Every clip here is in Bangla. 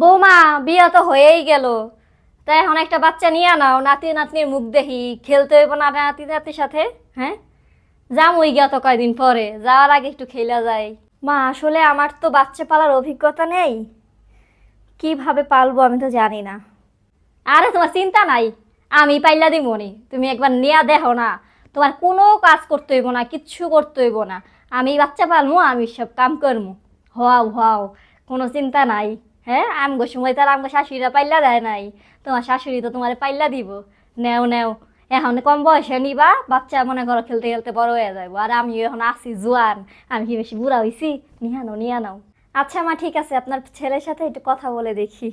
বৌমা, বিয়ে তো হয়েই গেল। তাই এখন একটা বাচ্চা নিয়ে নাও নাতি নাতনির মুখ দেখি, খেলতে হইব না নাতি নাতির সাথে হ্যাঁ? যাম ওই গিয়া তো কয়দিন পরে, যাওয়ার আগে একটু খেলা যায় মা, আসলে আমার তো বাচ্চা পালার অভিজ্ঞতা নেই। কীভাবে পালবো আমি তো জানি না। আরে, তোমার চিন্তা নাই। আমি পাইলা দিব নি তুমি একবার নেয়া দেখো না। তোমার কোনো কাজ করতে হইব না, কিচ্ছু করতে হইব না। আমি বাচ্চা পালমু, আমি সব কাম করমু। হওয়াও হওয়াও, কোনো চিন্তা নাই। হ্যাঁ? আমগো সময় তার আমগো শাশুড়িরা পাইলা দেয় নাই। তোমার শাশুড়ি তো তোমার পাইলা দিব। নেও নেও। এখন কম বয়সে নিবা, বাচ্চা মনে করো খেলতে খেলতে বড় হয়ে যাব আর আমি এখন আছি জোয়ান। আমি কি বেশি বুড়া হইছি? নিয়ে নাও নিয়ে নাও। আচ্ছা মা, ঠিক আছে। আপনার ছেলের সাথে একটু কথা বলে দেখি।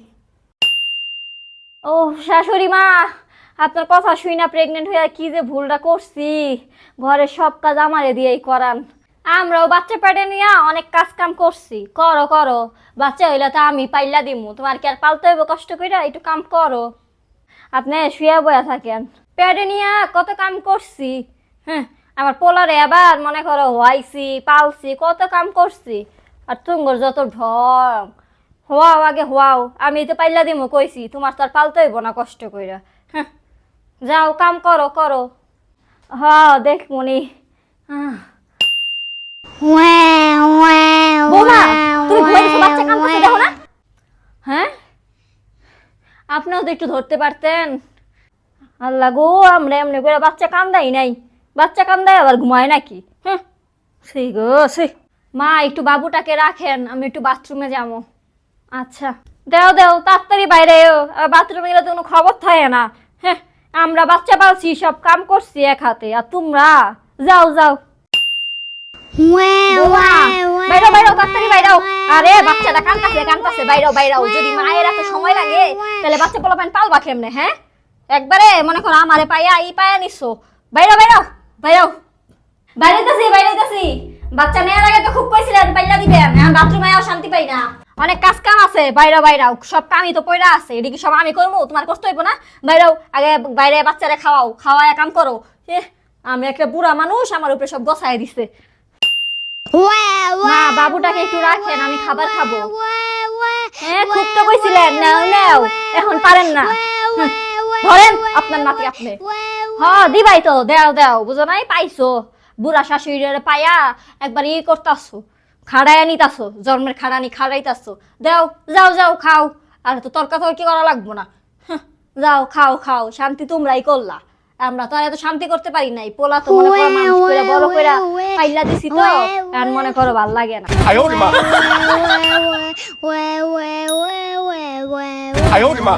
ও, শাশুড়ি মা! আপনার কথা শুই না প্রেগনেন্ট হয়ে কি যে ভুলটা করছি। ঘরের সব কাজ আমারে দিয়েই করান। আমরাও বাচ্চা পেটে নিয়ে অনেক কাজ কাম করছি। করো করো। বাচ্চা হইলে তো আমি পাইলা দিমু। তোমার কি আর পালতে হইব কষ্ট করে একটু কাম করো। আপনি শুয়ে বয়া থাকেন। পেটে নিয়ে কত কাম করছি? হ্যাঁ আমার পোলারে আবার মনে করো হওয়াইছি পালছি, কত কাম করছি? আর তুঙ্গর যত ঢং। হওয়াও আগে হওয়াও আমি তো পাইলা দিমু, কইছি, তোমার তো আর পালতে হইব না কষ্ট কইরা। হ্যাঁ যাও, কাম করো করো। হ, দেখ মনি। আহ। বৌমা তুমি ঘুমাইছো বাচ্চা কাম দেখো না? হ্যাঁ? আপনিও তো একটু ধরতে পারতেন। আল্লাহ গো আমরা এমনি করে বাচ্চা কান্দাই নাই। বাচ্চা কান্দাই আবার ঘুমায় নাকি? হ্যাঁ? সেই গো সেই মা একটু বাবুটাকে রাখেন আমি একটু বাথরুমে যাব। আচ্ছা। দেও দেও তাড়াতাড়ি বাইরে বাথরুমে গেলে তো কোনো খবর থাকে না। হ্যাঁ? আমরা বাচ্চা পালছি সব কাম করছি এক হাতে। আর তোমরা? যাও যাও। বাইরো বাইরো তাড়াতাড়ি বাইরাও আরে বাচ্চাটা কান্তাছে কান্তাছে। বাইরাও বাইরাও যদি মায়ের এত সময় লাগে তাহলে বাচ্চা পোলা পান পালবা কেমনে হ্যাঁ? একবারে মনে করো আমারে পাইয়া ই পায়া নিছো। বাইরাও বাইরাও বাইরাও বাইরেতেছি বাইরেতেছি বাচ্চা নেওয়ার আগে তো খুব কইছিলেন দিবেন এখন বাথরুমে শান্তি পাই না। অনেক কাজ কাম আছে। বাইরে বাইরাও সব কামই তো পয়রা আছে। এদিকে সব আমি করব তোমার কষ্ট হইব না? বাইরেও আগে বাইরে বাচ্চারে খাওয়াও খাওয়ায় কাম করো। এ আমি একটা বুড়া মানুষ আমার উপরে সব গছায় দিছে। মা বাবুটাকে একটু রাখেন আমি খাবার খাব। হ্যাঁ খুব তো কইছিলেন নাও নাও এখন পারেন না। ধরেন আপনার নাতি আপনি। হ্যাঁ দিবাই তো দেও দেও বুঝো নাই পাইছো। বুড়া শাশুড়িরে পায়া একবার ই করতাছো খাড়াইয়া নিতাছো জন্মের খাড়ানি খাড়াইতাছো। দেও যাও যাও খাও। আর তো তর্কা তর্কি করা লাগবো না। যাও খাও খাও শান্তি তোমরাই করলা। আমরা তো আর এত শান্তি করতে পারি নাই পোলা তো মনে করো মানুষ করে বড় করে পাইলা দিছি তো আর মনে করো ভালো লাগে না আয় ওরে মা